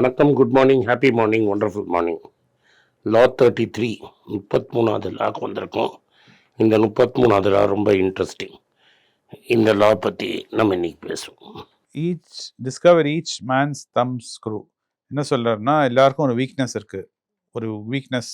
வணக்கம் good morning happy morning wonderful morning law thirty three முப்பத்மூணாவது லாக்கு வந்திருக்கோம். இந்த முப்பத்மூணாவது லா ரொம்ப இன்ட்ரெஸ்டிங் இந்த லா பற்றி நம்ம இன்னைக்கு பேசுவோம். Each discover each man's thumbscrew என்ன சொல்றாருன்னா எல்லாருக்கும் ஒரு வீக்னஸ் இருக்குது ஒரு வீக்னஸ்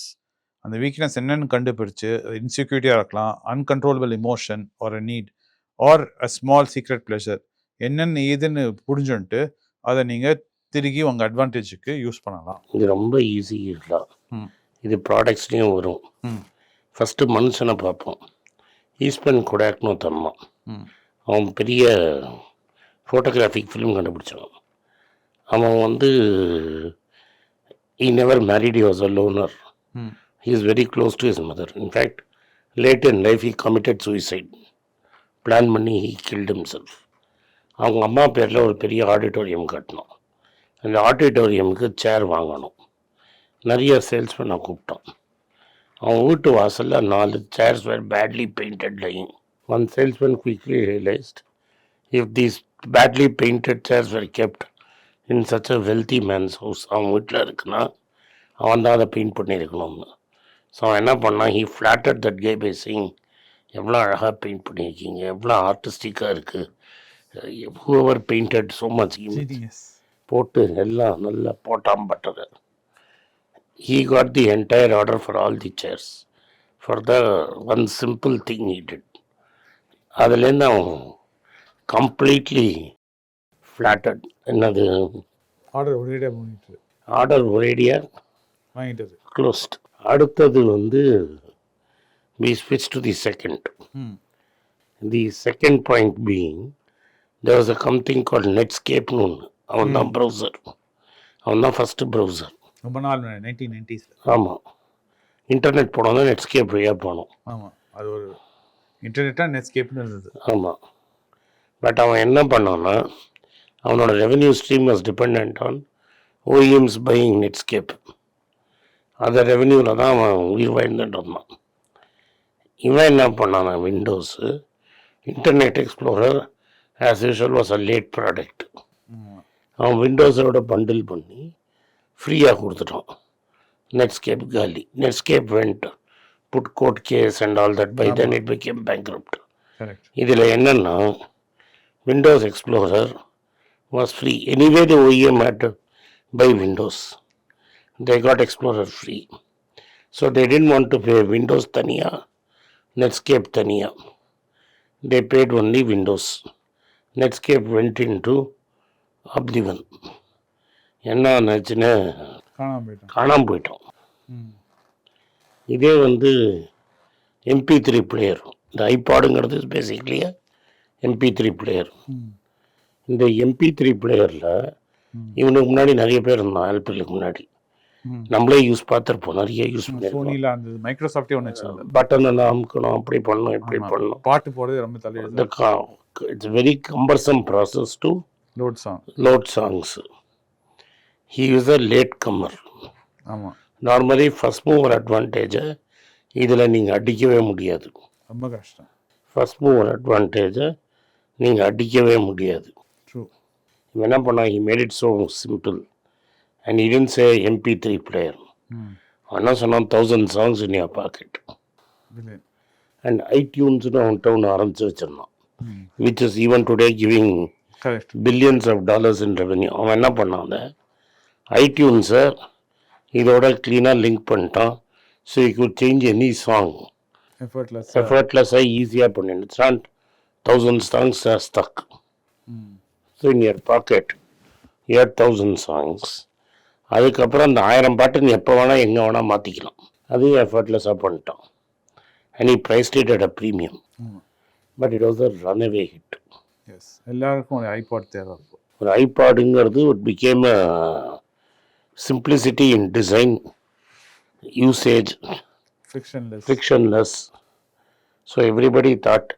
அந்த வீக்னஸ் என்னென்னு கண்டுபிடிச்சு இன்செக்யூரிட்டியாக இருக்கலாம் அன்கண்ட்ரோலபிள் இமோஷன் ஒரு need or a small secret pleasure என்னென்ன ஏதுன்னு புரிஞ்சுன்ட்டு அதை நீங்கள் திருகி உங்கள் அட்வான்டேஜுக்கு யூஸ் பண்ணலாம் இது ரொம்ப ஈஸி ம். இது ப்ராடக்ட்ஸ்லேயும் வரும். ஃபஸ்ட்டு மனுஷனை பார்ப்போம் ஈஸ்பன் கொடாக்னு தம்மான் ம். அவன் பெரிய ஃபோட்டோகிராஃபிக் ஃபிலிம் கண்டுபிடிச்சவன் அவன் வந்து he never married was a loner hmm. he is very close to his mother. In fact, late in life he committed suicide. Plan பண்ணி he killed himself. அவங்க அம்மா பேரில் ஒரு பெரிய ஆடிட்டோரியம் கட்டணும் அந்த ஆடிட்டோரியமுக்கு சேர் வாங்கணும். நிறைய சேல்ஸ்மேனை கூப்பிட்டோம். அவன் வீட்டு வாசலில் நாலு chairs were badly painted lying one salesman quickly realised if these badly painted chairs were kept in such a wealthy man's house அவன் வீட்டில் இருக்குன்னா அவன் தான் அதை பெயிண்ட் பண்ணியிருக்கணும்னு. ஸோ அவன் என்ன பண்ணான்? He flattered that guy by saying எவ்வளோ அழகாக பெயிண்ட் பண்ணியிருக்கீங்க. எவ்வளோ ஆர்டிஸ்டிக்காக இருக்குது ஹூவர் பெயிண்டட் ஸோ மச் போட்டு எல்லாம் நல்லா போட்டாம் பட்டது. He got the entire order for all the chairs for the one simple thing did. அதுலேருந்து அவன் கம்ப்ளீட்லி ஃப்ளாட்டட் என்னது? ஆர்டர் ஒரேடியாக ஆர்டர் ஒரேடியாக வாங்கிட்டது. க்ளோஸ்ட் அடுத்தது வந்து வி ஸ்விட்ச் to the second the second point being there was a something call நெட்ஸ்கேப்னு ஒன்று அவன் தான் ப்ரௌசர் அவன் தான் ஃபஸ்ட்டு ப்ரௌசர் ரொம்ப நாள் நைன்டீன் நைன்டிஸில் ஆமாம் இன்டர்நெட் போனோம்னா நெட்ஸ்கேப் வழியாக போனோம். ஆமாம் அது ஒரு இன்டர்நெட்டாக நெட்ஸ்கேப்னு இருந்தது. ஆமாம் பட் அவன் என்ன பண்ணான்னா அவனோட revenue stream was depend on OEMs buying Netscape அந்த ரெவென்யூவில் தான் அவன் உயிர் வாழ்ந்துட்டு இருந்தான். இவன் என்ன பண்ணானா Windows Internet Explorer as usual was a late product. அவன் விண்டோஸோட பண்டில் பண்ணி ஃப்ரீயாக கொடுத்துட்டான். நெட்ஸ்கேப் காலி. Netscape went put court case and all that by then it became bankrupt correct இதில் என்னென்னா Windows Explorer was free anyway the OEM had to buy Windows they got Explorer free so they didn't want to pay Windows தனியாக Netscape தனியாக they paid only Windows Netscape went into oblivion என்ன ஆச்சுன்னு காணாம போயிட்டான் காணாமல் போயிட்டோம். இதே வந்து எம்பி த்ரீ பிளேயர் இந்த ஐபாடுங்கிறது பேசிக்லி எம்பி த்ரீ பிளேயர் இந்த எம்பி த்ரீ பிளேயரில். இவனுக்கு முன்னாடி நிறைய பேர் இருந்தான் ஆல்பிலுக்கு முன்னாடி. நம்மளே யூஸ் பார்த்துருப்போம் நிறைய யூஸ் அந்த மைக்ரோசாஃப்டே ஒன்று பட்டன் எல்லாம் அமுக்கணும் அப்படி பண்ணணும் இப்படி. பண்ணணும். பாட்டு போடுறது ரொம்ப இந்த it's very cumbersome process to load song. Load songs. He is a late comer ஆமாம் நார்மலி ஃபஸ்ட் மூவர் அட்வான்டேஜை இதில் நீங்கள் அடிக்கவே முடியாது. ரொம்ப கஷ்டம். ஃபஸ்ட் மூவர் அட்வான்டேஜை நீங்கள் அடிக்கவே முடியாது. இவன் என்ன பண்ணான் he made it so simple and இடன் சே எம்பி த்ரீ பிளேயர் என்ன சொன்னான்? Thousand songs in your pocket and ஐடியூன்ஸ்னு அவன்கிட்ட ஒன்று ஆரம்பிச்சு வச்சிருந்தான். Which is even today giving billions of dollars in revenue அவன் என்ன பண்ணான் அந்த ஐடியூன்ஸை இதோட க்ளீனாக லிங்க் பண்ணிட்டான். So you could change any song effortless எஃபர்ட்லெஸ்ஸாக ஈஸியாக பண்ணிட்டு it's not thousand songs are stuck so in your pocket your thousand songs அதுக்கப்புறம் அந்த ஆயிரம் பாட்டு நீ எப்போ வேணால் எங்கே வேணால் மாற்றிக்கலாம் அதையும் எஃபர்ட்லெஸ்ஸாக பண்ணிட்டான். And he price at a premium but it was a run away hit yes எல்லாருக்கும் ஒரு ஐபாட் தேவை இருக்கும் ஒரு ஐபாடுங்கிறது it became a simplicity in design usage frictionless frictionless so everybody thought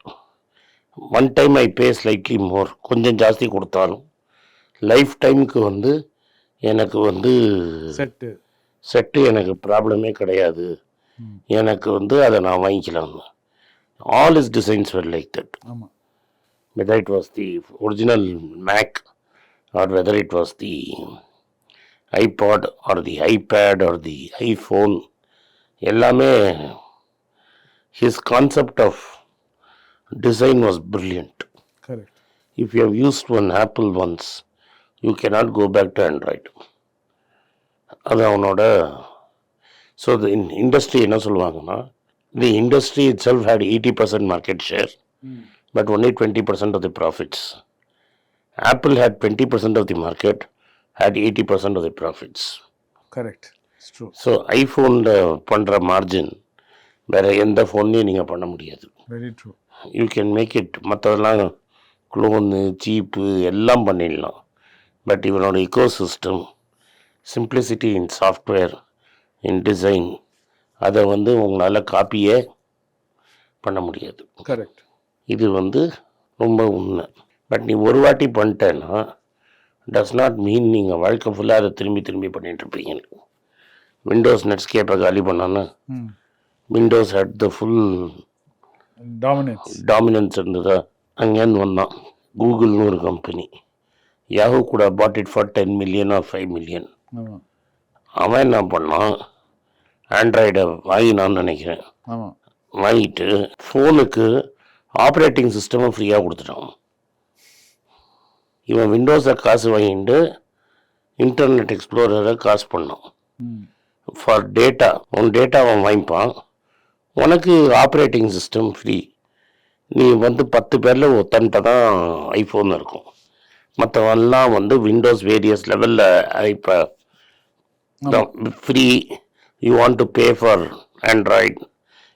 one time I pay slightly more கொஞ்சம் ஜாஸ்தி கொடுத்தாலும் life டைமுக்கு வந்து எனக்கு வந்து செட்டு செட்டு எனக்கு ப்ராப்ளமே கிடையாது. எனக்கு வந்து அதை நான் வாங்கிக்கலாம் all is designs were like that ஆமாம் whether it was the original Mac or whether it was the iPod or the iPad or the iPhone எல்லாமே his concept of design was brilliant correct if you have used one apple once you cannot go back to android அது அவனோட so the industry என்ன சொல்லுவாங்கன்னா the industry itself had eighty percent market share but only twenty percent of the profits Apple had twenty percent of the market had eighty percent of the profits correct so ஐஃபோனில் பண்ணுற margin வேறு எந்த ஃபோன்லையும் நீங்கள் பண்ண முடியாது. Very true you can make it மற்றதெல்லாம் clone cheap எல்லாம் பண்ணிடலாம். பட் இவனோட ecosystem simplicity in software in design அதை வந்து உங்களால் காப்பியே பண்ண முடியாது. கரெக்ட் இது வந்து ரொம்ப உண்மை. பட் நீ ஒரு வாட்டி பண்ணிட்டேன்னா டஸ் நாட் மீன் நீங்கள் வாழ்க்கை ஃபுல்லாக அதை திரும்பி திரும்பி பண்ணிட்டு இருப்பீங்க. விண்டோஸ் நெட்ஸ்கேப்பை காலி பண்ணான்னா Windows had the full dominance dominance இருந்ததா? அங்கேருந்து வந்தான். கூகுள்னு ஒரு கம்பெனி யாஹூ கூட bought it for ten million or five million அவன் என்ன பண்ணான்? ஆண்ட்ராய்டை வாங்கினான்னு நினைக்கிறேன். வாங்கிட்டு ஃபோனுக்கு ஆப்ரேட்டிங் சிஸ்டமை ஃப்ரீயாக கொடுத்துட்டான். இவன் விண்டோஸை காசு வாங்கிட்டு இன்டர்நெட் எக்ஸ்ப்ளோரரை காசு பண்ணான். ஃபார் டேட்டா உன் டேட்டா அவன் வாங்கிப்பான். உனக்கு ஆப்ரேட்டிங் சிஸ்டம் ஃப்ரீ நீ வந்து பத்து பேரில் ஒத்தன்ட்ட தான் ஐஃபோன் இருக்கும். மற்றவெல்லாம் வந்து விண்டோஸ் வேரியஸ் லெவலில் இப்போ free you want to pay for Android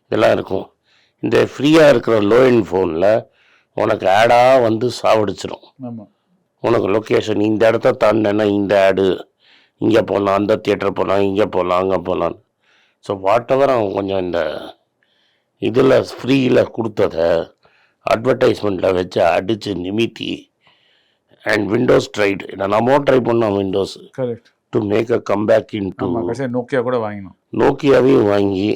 இதெல்லாம் இருக்கும். இந்த ஃப்ரீயாக இருக்கிற லோ எண்ட் ஃபோனில் உனக்கு ஆடாக வந்து சாவடிச்சிடும் உனக்கு லொக்கேஷன் இந்த இடத்த தாண்டினா இந்த ஆடு இங்கே போகலாம் அந்த தியேட்டர் போகலாம் இங்கே போகலாம் அங்கே போகலாம் ஸோ வாட் எவர் அவன் கொஞ்சம் இந்த இதில் ஃப்ரீயில் கொடுத்ததை அட்வர்டைஸ்மெண்ட்டில் வச்சு அடித்து நிமித்தி அண்ட் விண்டோஸ் ட்ரைடு என்னமோ ட்ரை பண்ணோம் Windows to make a comeback in to Nokia கூட வாங்கினோம். நோக்கியாவையும் வாங்கி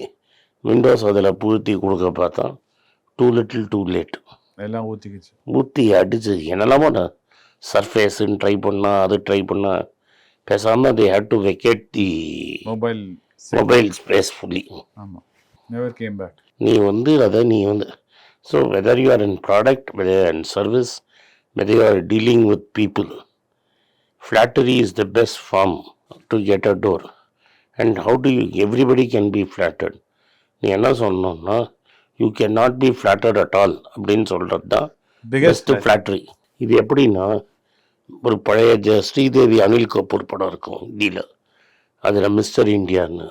விண்டோஸ் அதில் புகுத்தி கொடுக்க பார்த்தா டூ லிட்டில் டூ லேட் எல்லாம் ஊற்றிக்கிச்சு ஊற்றி அடிச்சு என்னெல்லாமோ நான் சர்ஃபேஸுன்னு ட்ரை பண்ணா அது ட்ரை பண்ணா பேசாமல் they had to vacate the mobile mobile space fully ஆமாம் நெவர் கேம் பேக் நீ வந்து அதை நீ வந்து so whether you are in product whether and service whether you are dealing with people flattery is the best form to get a door and how to you everybody can be flattered. நீ என்ன சொல்லணும்னா you can not be flattered at all அப்படின்னு சொல்கிறது தான் best flattery இது எப்படின்னா ஒரு பழைய ஜ ஸ்ரீதேவி அனில் கபூர் படம் இருக்கும் ஹிந்தியில் அதில் மிஸ்டர் இந்தியான்னு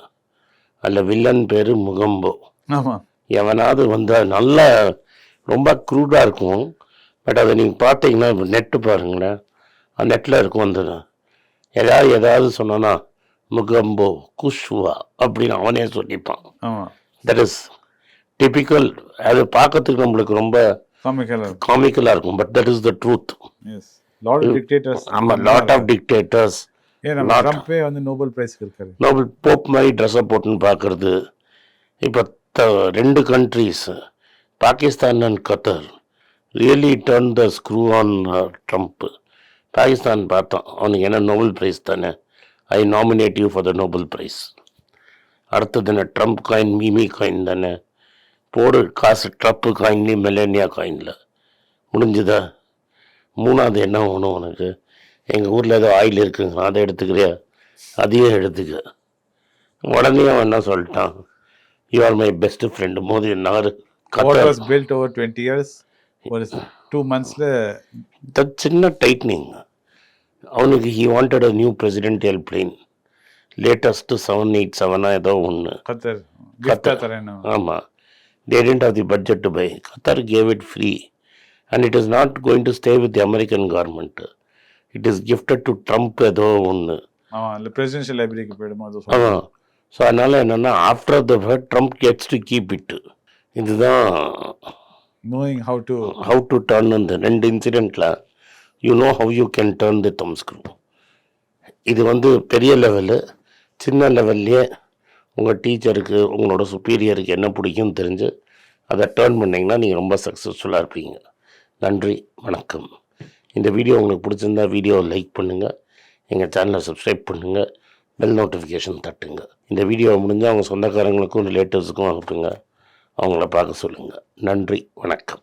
அதில் வில்லன் பேர் முகம்போ. எவனாவது வந்து நல்ல ரொம்ப க்ரூடாக இருக்கும். பட் அதை நீங்கள் பார்த்தீங்கன்னா நெட்டு பாருங்களேன். அந்த நெட்டில் இருக்கும் அந்த ஏதாவது ஏதாவது சொன்னான்னா முகம்போ குஷ்வா அப்படின்னு அவனே சொல்லிப்பான். தட் இஸ் டிபிக்கல் அது பார்க்கறதுக்கு நம்மளுக்கு ரொம்ப காமிக்கல காமிக்கலாக இருக்கும். But that is the truth yes lot of dictators ஆமாம் லாட் ஆஃப் டிக்டேட்டர்ஸ். ட்ரம்ப்பே வந்து நோபல் பிரைஸ்க்கு இருக்காரு. நோபல் போப் மாதிரி ட்ரெஸ்ஸை போட்டுன்னு பார்க்கறது. இப்போ ரெண்டு countries Pakistan and Qatar really turn the screw on Trump Pakistan பார்த்தான் அவனுக்கு என்ன நோபல் ப்ரைஸ் தானே? I nominate you for the Nobel prize அடுத்தது என்ன? ட்ரம்ப் காயின் மீமி காயின் தானே. போடு காசு ட்ரம்ப் காயின்லேயும் மெலேனியா காயினில் முடிஞ்சுதா? மூணாவது என்ன வேணும் உனக்கு? எங்கள் ஊரில் ஏதோ ஆயில் இருக்குங்க. அதை எடுத்துக்கிறியா? அதையும் எடுத்துக்க. உடனே அவன் என்ன சொல்லிட்டான்? You are my best friend Modi was built over twenty years ஒரு டூ மந்த்ஸில் சின்ன டைட்னிங் அவனுக்கு he wanted a new presidential plane latest seven eight செவனா ஏதோ ஒன்று கத்தர் தரேன் ஆமாம் they didn't have the budget to buy. Qatar gave it free. And it is not going to stay with the American government. It is gifted to Trump ஏதோ ஒன்று presidential லைப்ரரிக்கு போயிடுமா ஆமாம் ஸோ அதனால் என்னென்னா after the Trump gets to keep it இதுதான் knowing how to how to turn இந்த ரெண்டு இன்சிடெண்ட்டில் you know how you can turn the them screw இது வந்து பெரிய லெவலு சின்ன லெவல்லையே உங்கள் டீச்சருக்கு உங்களோட சுப்பீரியருக்கு என்ன பிடிக்கும்னு தெரிஞ்சு அதை டேர்ன் பண்ணிங்கன்னா நீங்கள் ரொம்ப சக்ஸஸ்ஃபுல்லாக இருப்பீங்க. நன்றி வணக்கம். இந்த வீடியோ உங்களுக்கு பிடிச்சிருந்தா வீடியோவை லைக் பண்ணுங்கள் எங்கள் சேனலை சப்ஸ்கிரைப் பண்ணுங்கள் பெல் நோட்டிஃபிகேஷன் தட்டுங்க. இந்த வீடியோவை முடிஞ்சால் அவங்க சொந்தக்காரங்களுக்கும் ரிலேட்டிவ்ஸுக்கும் அனுப்புங்க. அவங்கள பார்க்க சொல்லுங்கள் நன்றி வணக்கம்.